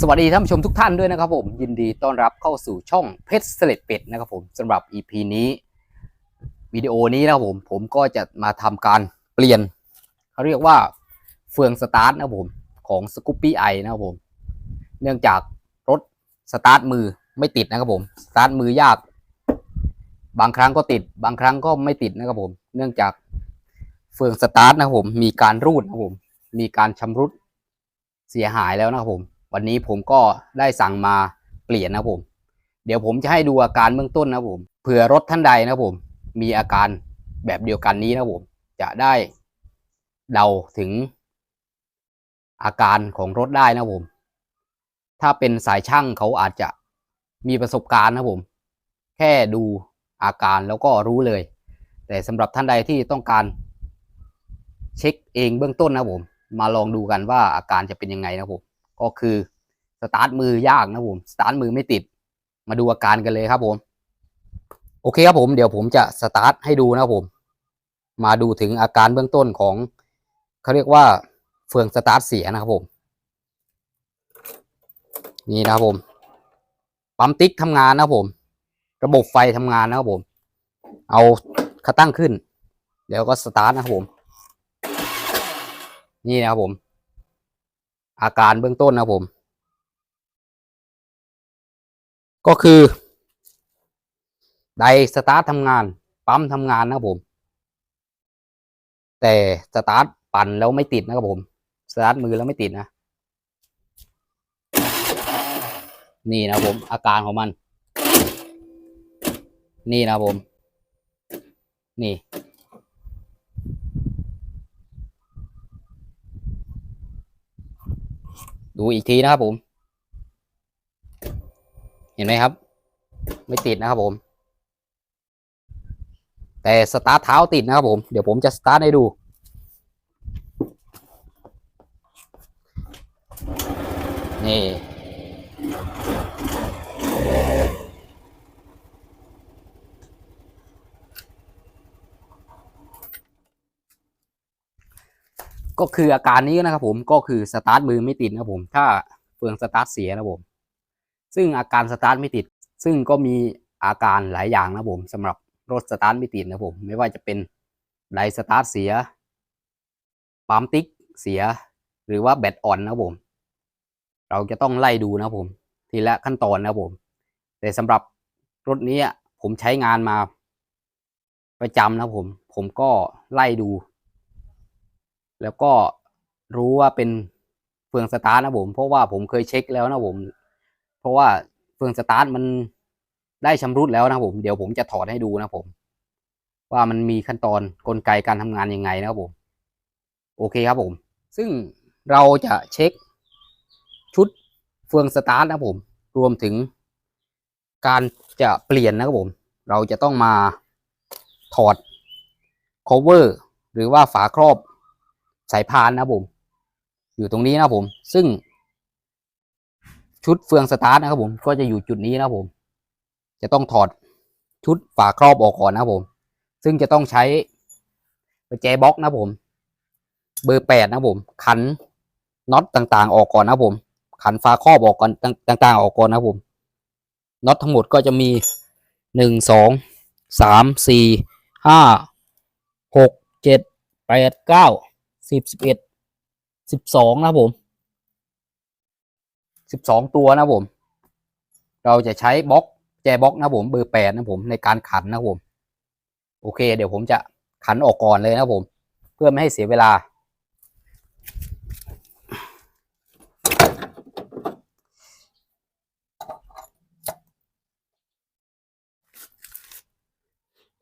สวัสดีท่านผู้ชมทุกท่านด้วยนะครับผม ยินดีต้อนรับเข้าสู่ช่องเพชรเสล็ดเป็ดนะครับผมสำหรับ EP นี้วิดีโอนี้นะครับผมผมก็จะมาทำการเปลี่ยนเขาเรียกว่าเฟืองสตาร์ทนะครับผมของสกูปปี้ไอนะครับผม เนื่องจากรถสตาร์ทมือไม่ติดนะครับผมสตาร์ทมือยาก บางครั้งก็ติด บางครั้งก็ไม่ติดนะครับผม เนื่องจากเฟืองสตาร์ทนะครับผมมีการรูดนะครับผมมีการชำรุดเสียหายแล้วนะครับผม วันนี้ผมก็ได้สั่งมาเปลี่ยนนะผม เดี๋ยวผมจะให้ดูอาการเบื้องต้นนะผมเผื่อรถท่านใดนะผม มีอาการแบบเดียวกันนี้นะผม จะได้เดาถึงอาการของรถได้นะผม ถ้าเป็นสายช่างเขาอาจจะมีประสบการณ์นะผม แค่ดูอาการแล้วก็รู้เลย แต่สำหรับท่านใดที่ต้องการ เช็คเองเบื้องต้นนะผม มาลองดูกันว่าอาการจะเป็นยังไงนะผม ก็คือสตาร์ทมือยากนะผมสตาร์ทมือไม่ติด มาดูอาการกันเลยครับผม โอเคครับผมเดี๋ยวผมจะสตาร์ทให้ดูนะผม มาดูถึงอาการเบื้องต้นของเขาเรียกว่าเฟืองสตาร์ทเสียนะครับผม นี่นะครับผมปั๊มติ๊กทำงานนะครับผม ระบบไฟทำงานนะครับผม เอาขาตั้งขึ้นเดี๋ยวก็สตาร์ทนะครับผม นี่นะครับผม อาการเบื้องต้นนะครับผม ก็คือ ไดสตาร์ททำงาน ปั๊มทำงานนะครับผม แต่สตาร์ทปั่นแล้วไม่ติดนะครับผม สตาร์ทมือแล้วไม่ติดนะ นี่นะครับผม อาการของมัน นี่นะครับผม นี่ ดูอีกทีนะครับผม เห็นไหมครับ ไม่ติดนะครับผม แต่สตาร์ทเท้าติดนะครับผม เดี๋ยวผมจะสตาร์ทให้ดูนี่ ก็คืออาการนี้นะครับผมก็คือสตาร์ทมือไม่ติดนะครับผม ถ้าเฟืองสตาร์ทเสียนะผม ซึ่งอาการสตาร์ทไม่ติด ซึ่งก็มีอาการหลายอย่างนะผมสำหรับรถสตาร์ทไม่ติดนะผม ไม่ว่าจะเป็นไดสตาร์ทเสียปั๊มติ๊กเสีย หรือว่าแบตอ่อนนะผม เราจะต้องไล่ดูนะผม ทีละขั้นตอนนะผม แต่สำหรับรถนี้ผมใช้งานมาประจำนะผม ผมก็ไล่ดู แล้วก็รู้ว่าเป็นเฟืองสตาร์ทนะผม เพราะว่าผมเคยเช็คแล้วนะผม เพราะว่าเฟืองสตาร์ทมันได้ชำรุดแล้วนะผม เดี๋ยวผมจะถอดให้ดูนะผม ว่ามันมีขั้นตอนกลไกการทำงานยังไงนะครับผม โอเคครับผม ซึ่งเราจะเช็คชุดเฟืองสตาร์ทนะผม รวมถึงการจะเปลี่ยนนะครับผม เราจะต้องมาถอด cover หรือว่าฝาครอบ สายพานนะผม อยู่ตรงนี้นะผม ซึ่ง ชุดเฟืองสตาร์ทนะครับผม ก็จะอยู่จุดนี้นะผม จะต้องถอดชุดฝาครอบออกก่อนนะผม ซึ่งจะต้องใช้ประแจบล็อกนะผม เบอร์แปดนะผม ขันน็อตต่างๆ ออกก่อนนะผม ขันฝาครอบออกก่อนต่างๆ ออกก่อนนะผมน็อตทั้งหมดก็จะมีหนึ่งสองสามสี่ห้าหกเจ็ดแปดเก้า สิบสิบเอ็ดสิบสองนะผมสิบสองตัวนะผม เราจะใช้บล็อกแจบล็อกนะผมเบอร์แปดนะผมในการขันนะผม โอเค เดี๋ยวผมจะขันออกก่อนเลยนะผม เพื่อไม่ให้เสียเวลา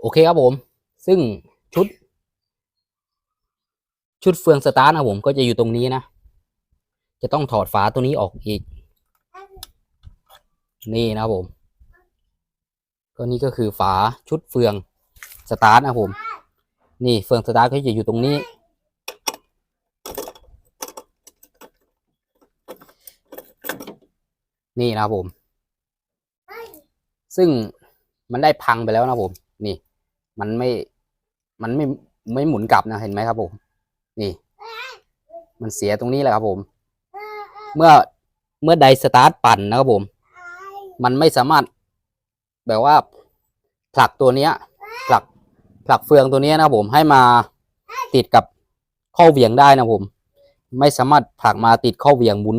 โอเคครับผม ซึ่งชุด ชุดเฟืองสตาร์ทนะผมก็จะอยู่ตรงนี้นะ จะต้องถอดฝาตัวนี้ออกอีก นี่นะครับผม ก็นี่ก็คือฝาชุดเฟืองสตาร์ทนะผม นี่เฟืองสตาร์ทก็จะอยู่ตรงนี้ นี่นะครับผม ซึ่งมันได้พังไปแล้วนะผม นี่ มันไม่ มันไม่ ไม่หมุนกลับนะ เห็นไหมครับผม นี่ มันเสียตรงนี้แหละครับผม เมื่อเมื่อใดสตาร์ทปั่นนะครับผม มันไม่สามารถแบบว่าผลักตัวเนี้ยผลักผลักเฟืองตัวเนี้ยนะครับผมให้มาติดกับข้อเหวี่ยงได้นะผม ไม่สามารถผลักมาติดข้อเหวี่ยงหมุน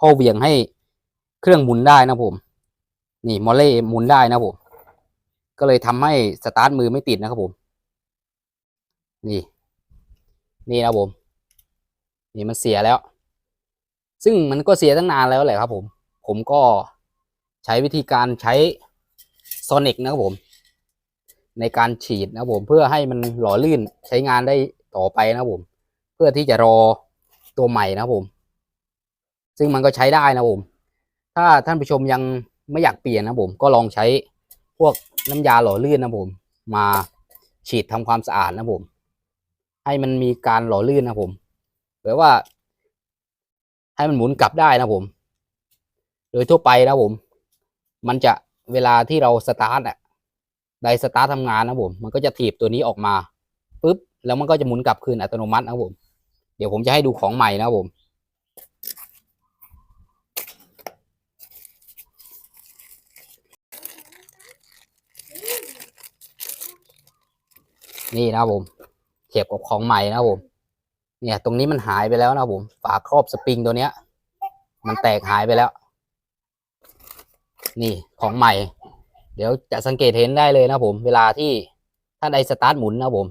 ข้อเหวี่ยงให้เครื่องหมุนได้นะผม นี่มอลเล่หมุนได้นะผม ก็เลยทำให้สตาร์ทมือไม่ติดนะครับผม นี่ นี่นะครับผม นี่มันเสียแล้ว ซึ่งมันก็เสียตั้งนานแล้วแหละครับผม ผมก็ใช้วิธีการใช้โซนิกนะครับผม ในการฉีดนะครับผมเพื่อให้มันหล่อลื่นใช้งานได้ต่อไปนะครับผม เพื่อที่จะรอตัวใหม่นะครับผม ซึ่งมันก็ใช้ได้นะครับผม ถ้าท่านผู้ชมยังไม่อยากเปลี่ยนนะครับผมก็ลองใช้พวกน้ำยาหล่อลื่นนะครับผม มาฉีดทำความสะอาดนะครับผม ให้มันมีการหล่อลื่นนะผมแปลว่า ให้มันหมุนกลับได้นะผม โดยทั่วไปนะผม มันจะเวลาที่เราสตาร์ทอะไดสตาร์ททำงานนะผม มันก็จะถีบตัวนี้ออกมาปุ๊บแล้วมันก็จะหมุนกลับคืนอัตโนมัตินะผม เดี๋ยวผมจะให้ดูของใหม่นะผมนี่นะผม ทียบกับของใหม่นะผม เนี่ย ตรงนี้มันหายไปแล้วนะผม ฝาครอบสปริงตัวเนี้ย มันแตกหายไปแล้ว นี่ของใหม่ เดี๋ยวจะสังเกตเห็นได้เลยนะผม เวลาที่ถ้าไดสตาร์ทหมุนนะผม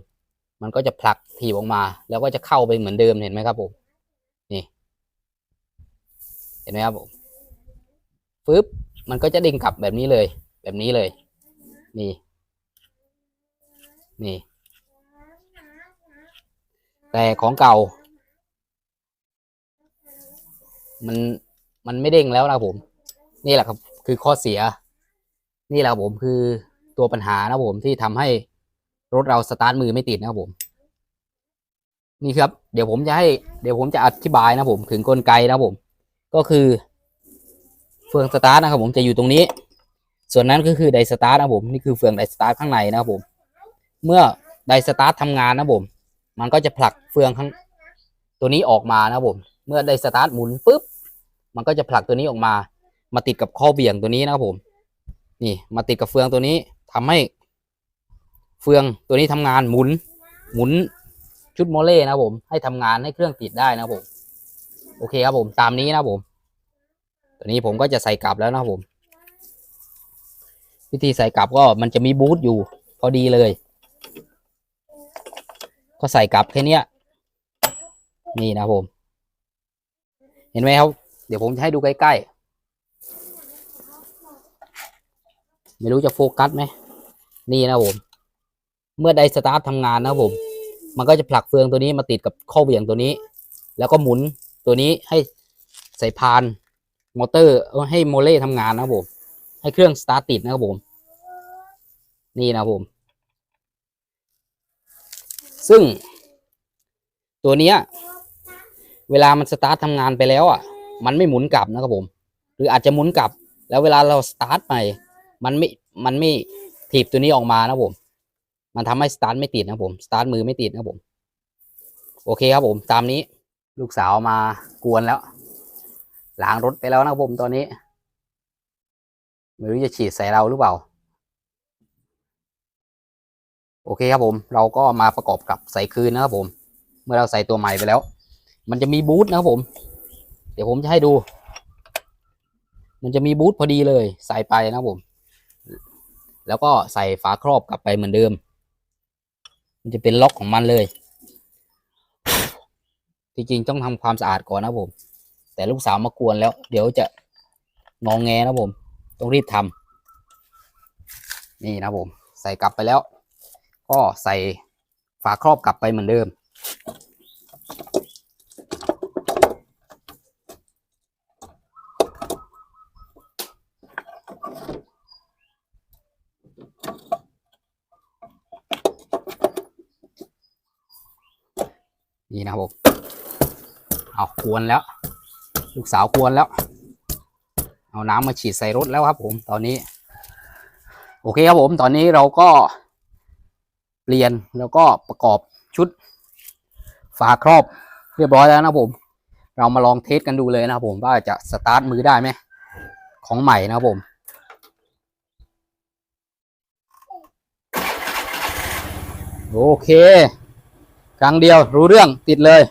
มันก็จะผลักถีบออกมา แล้วก็จะเข้าไปเหมือนเดิมเห็นไหมครับผม นี่ เห็นไหมครับผมฟึบมันก็จะดิ่งกลับแบบนี้เลย แบบนี้เลย นี่ นี่ แต่ของเก่า มันมันไม่เด้งแล้วนะผม นี่แหละครับ คือข้อเสีย นี่แหละครับผมคือตัวปัญหานะผมที่ทำให้รถเราสตาร์ทมือไม่ติดนะครับผม นี่ครับ เดี๋ยวผมจะให้เดี๋ยวผมจะอธิบายนะผมถึงกลไกนะผม ก็คือเฟืองสตาร์ทนะครับผมจะอยู่ตรงนี้ ส่วนนั้นก็คือไดสตาร์ทนะผมนี่คือเฟืองไดสตาร์ทข้างในนะครับผม เมื่อไดสตาร์ททำงานนะผม มันก็จะผลักเฟืองข้างตัวนี้ออกมานะผมเมื่อได้สตาร์ทหมุนปุ๊บมันก็จะผลักตัวนี้ออกมา มาติดกับข้อเบี่ยงตัวนี้นะครับผม นี่มาติดกับเฟืองตัวนี้ทำให้ เฟืองตัวนี้ทำงานหมุน หมุนชุดโมเล่นะครับผม ให้ทำงานให้เครื่องติดได้นะครับผม โอเคครับผมตามนี้นะครับผมตอนนี้ผมก็จะใส่กลับแล้วนะครับผม วิธีใส่กลับก็มันจะมีบูทอยู่ พอดีเลย ก็ใส่กลับแค่นี้นี่นะผม เห็นไหมครับ เดี๋ยวผมจะให้ดูใกล้ๆ ไม่รู้จะโฟกัสไหม นี่นะผม เมื่อไดสตาร์ททำงานนะผม มันก็จะผลักเฟืองตัวนี้มาติดกับข้อเหวี่ยงตัวนี้ แล้วก็หมุนตัวนี้ให้สายพานมอเตอร์ให้โมเล่ทำงานนะผม ให้เครื่องสตาร์ทติดนะครับผม นี่นะผม ซึ่ง ตัวเนี้ย เวลามันสตาร์ททำงานไปแล้วอะ มันไม่หมุนกลับนะครับผม หรืออาจจะหมุนกลับ แล้วเวลาเราสตาร์ทใหม่ มันไม่ มันไม่ถีบตัวนี้ออกมานะผม มันทำให้สตาร์ทไม่ติดนะผม สตาร์ทมือไม่ติดนะผม โอเคครับผม ตามนี้ ลูกสาวมากวนแล้ว ล้างรถไปแล้วนะครับผมตอนนี้ ไม่รู้จะฉีดใส่เราหรือเปล่า โอเคครับผมเราก็มาประกอบกับใส่คืนนะครับผม เมื่อเราใส่ตัวใหม่ไปแล้ว มันจะมีบูทนะครับผม เดี๋ยวผมจะให้ดู มันจะมีบูทพอดีเลยใส่ไปนะครับผม แล้วก็ใส่ฝาครอบกลับไปเหมือนเดิม มันจะเป็นล็อกของมันเลยจริงๆต้องทำความสะอาดก่อนนะผม แต่ลูกสาวมากวนแล้ว เดี๋ยวจะงองแงนะผม ต้องรีบทำนี่นะผม ใส่กลับไปแล้ว ก็ใส่ฝาครอบกลับไปเหมือนเดิม นี่นะครับผมเอากวนแล้ว ลูกสาวกวนแล้ว เอาน้ำมาฉีดใส่รถแล้วครับผมตอนนี้ โอเคครับผมตอนนี้เราก็ เปลี่ยนแล้วก็ประกอบชุดฝาครอบเรียบร้อยแล้วนะผม เรามาลองเทสกันดูเลยนะครับผมว่าจะสตาร์ทมือได้ไหมของใหม่นะครับผมโอเคครั้งเดียวรู้เรื่องติดเลย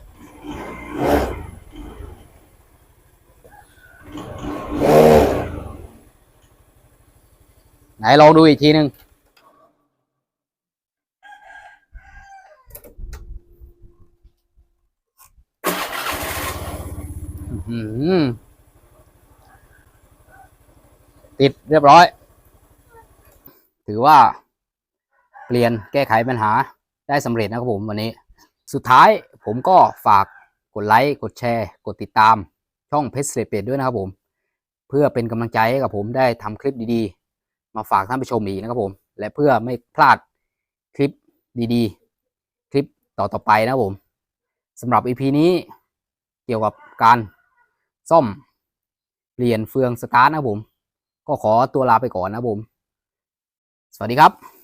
ไหนลองดูอีกทีหนึ่งอื้อหือ ติดเรียบร้อย ถือว่า เปลี่ยนแก้ไขปัญหาได้สำเร็จนะครับผมวันนี้ สุดท้ายผมก็ฝากกดไลค์ กดแชร์ กดติดตาม ช่องเพชรเสเป็ดด้วยนะครับผม เพื่อเป็นกำลังใจให้กับผมได้ทำคลิปดีๆ มาฝากท่านผู้ชมอีกนะครับผม และเพื่อไม่พลาดคลิปดีๆ คลิปต่อๆไปนะครับผมสำหรับ EP นี้เกี่ยวกับการ ซ่อม เปลี่ยนเฟืองสตาร์ทนะผม ก็ขอตัวลาไปก่อนนะผม สวัสดีครับ